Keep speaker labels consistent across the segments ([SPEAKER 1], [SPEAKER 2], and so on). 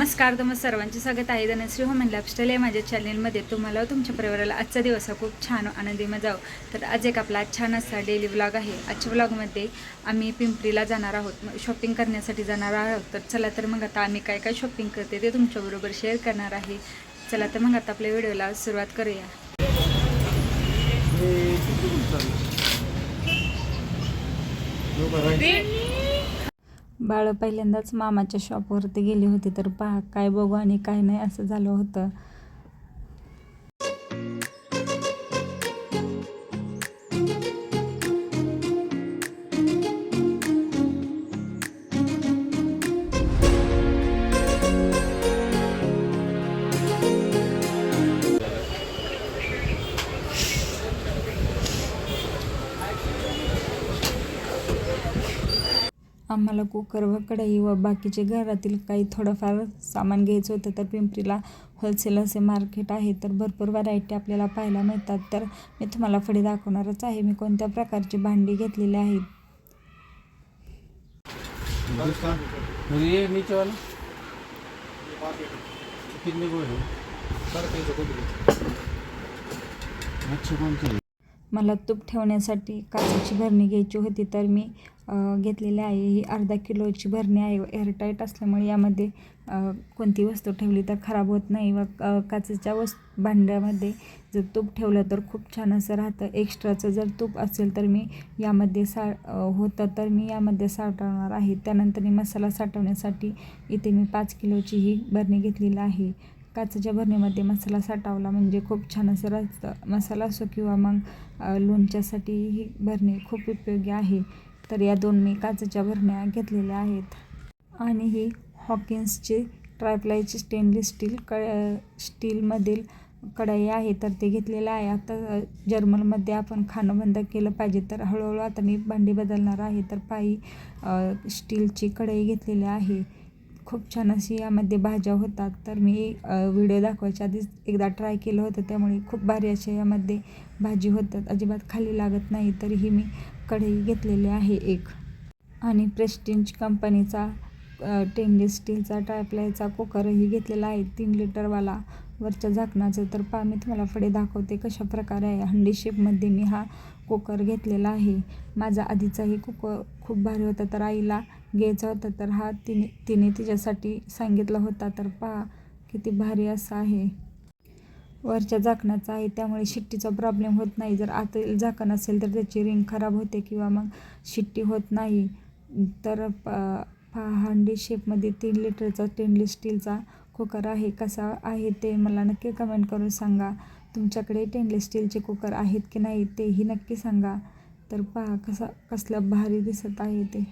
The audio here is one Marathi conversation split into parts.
[SPEAKER 1] नमस्कार तुम्हा सर्वांचे स्वागत आहे. धनश्री होमन लाईफस्टाईल या माझ्या चॅनेलमध्ये तुम्हाला तुमच्या परिवाराला आजचा दिवस हा खूप छान आनंदी जावं. तर आज एक आपला छान असा डेली ब्लॉग आहे. आजच्या ब्लॉगमध्ये आम्ही पिंपरीला जाणार आहोत. शॉपिंग करण्यासाठी जाणार आहोत. तर चला तर मग आता आम्ही काय काय शॉपिंग करते ते तुमच्याबरोबर शेअर करणार आहे. चला तर मग आता आपल्या व्हिडिओला सुरुवात करूया. बाळं पहिल्यांदाच मामाच्या शॉपवरती गेली होती. तर पहा काय बघू आणि काय नाही असं झालं होतं. आम्हाला कुकर व कढई व बाकीचे घरातील काही थोडंफार सामान घ्यायचं होतं तर पिंपरीला होलसेल असे मार्केट आहे तर भरपूर व्हरायटी आपल्याला पाहायला मिळतात. तर मी तुम्हाला पुढे दाखवणारच आहे मी कोणत्या प्रकारची भांडी घेतलेली आहेत
[SPEAKER 2] कितने अच्छे कौन
[SPEAKER 1] मला तूप ठेवण्यासाठी काचेची भरणी घ्यायची होती तर मी घेतलेली आहे. ही अर्धा किलोची भरणी आहे. एअरटाईट असल्यामुळे यामध्ये कोणती वस्तू ठेवली तर खराब होत नाही. व काचेच्या वस् भांड्यामध्ये जर तूप ठेवलं तर खूप छान असं राहतं. एक्स्ट्राचं जर तूप असेल तर मी यामध्ये सा होतं तर मी यामध्ये साठवणार आहे. त्यानंतर मी मसाला साठवण्यासाठी इथे मी पाच किलोची ही भरणी घेतलेली आहे. काचेच्या भरणीमध्ये मसाला साठवला म्हणजे खूप छान असं राहतं मसाला असो किंवा मग लोणच्यासाठी ही भरणी खूप उपयोगी आहे. तर या दोन मी काचेच्या भरण्या घेतलेल्या आहेत. आणि ही हॉकिन्सची ट्रायप्लायची स्टेनलेस स्टील क स्टीलमधील कढई आहे. तर ते घेतलेलं आहे. आता जर्मलमध्ये जर्मनमध्ये आपण खाणं बंद केलं पाहिजे. तर हळूहळू आता मी भांडी बदलणार आहे. तर पायी स्टीलची कढई घेतलेली आहे. खूप छान अशी यामध्ये भाज्या होतात. तर मी व्हिडिओ दाखवायच्या आधीच एकदा ट्राय केलं होतं. त्यामुळे खूप भारी अशा यामध्ये भाजी होतात. अजिबात खाली लागत नाही तरीही मी कढई घेतलेली आहे एक. आणि प्रेस्टिंज कंपनीचा टेनलेस स्टीलचा ट्रायप्लायचा कुकरही घेतलेला आहे. तीन लिटरवाला वरच्या झाकणाचं तर पा मी तुम्हाला पुढे दाखवते कशा प्रकारे आहे. हंडी शेपमध्ये मी हा कुकर घेतलेला आहे. माझा आधीचाही कुकर खूप भारी होता तर आईला घ्यायचा होता तर हा तिने तिने तिच्यासाठी सांगितला होता तर पहा किती भारी असा आहे. वरच्या झाकणाचा आहे त्यामुळे शिट्टीचा प्रॉब्लेम होत नाही. जर आतील झाकण असेल तर त्याची रिंग खराब होते किंवा मग शिट्टी होत नाही. तर प पहा हंडी शेपमध्ये तीन लिटरचा स्टेनलेस स्टीलचा कुकर आहे कसा आहे ते मला नक्की कमेंट करून सांगा. तुमच्याकडे स्टेनलेस स्टीलचे कुकर आहेत की नाही तेही नक्की सांगा. तर पहा कसा कसलं भारी दिसत आहे ते.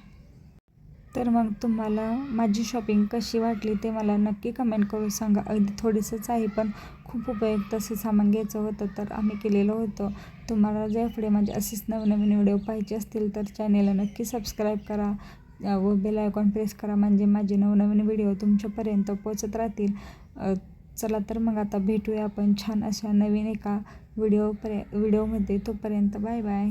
[SPEAKER 1] तर मग तुम्हाला माझी शॉपिंग कशी वाटली ते मला नक्की कमेंट करून सांगा. अगदी थोडीसंच आहे पण खूप उपयुक्त असं सामान घ्यायचं होतं तर आम्ही केलेलं होतं. तुम्हाला जर पुढे माझे असेच नवनवीन व्हिडिओ पाहिजे असतील तर चॅनेलला नक्की सबस्क्राईब करा. व बेल आयकॉन प्रेस करा म्हणजे माझे नवनवीन व्हिडिओ तुमच्यापर्यंत पोचत राहतील. चला तर मग आता भेटूया आपण छान अशा नवीन एका व्हिडिओ पर्य व्हिडिओमध्ये. तोपर्यंत बाय बाय.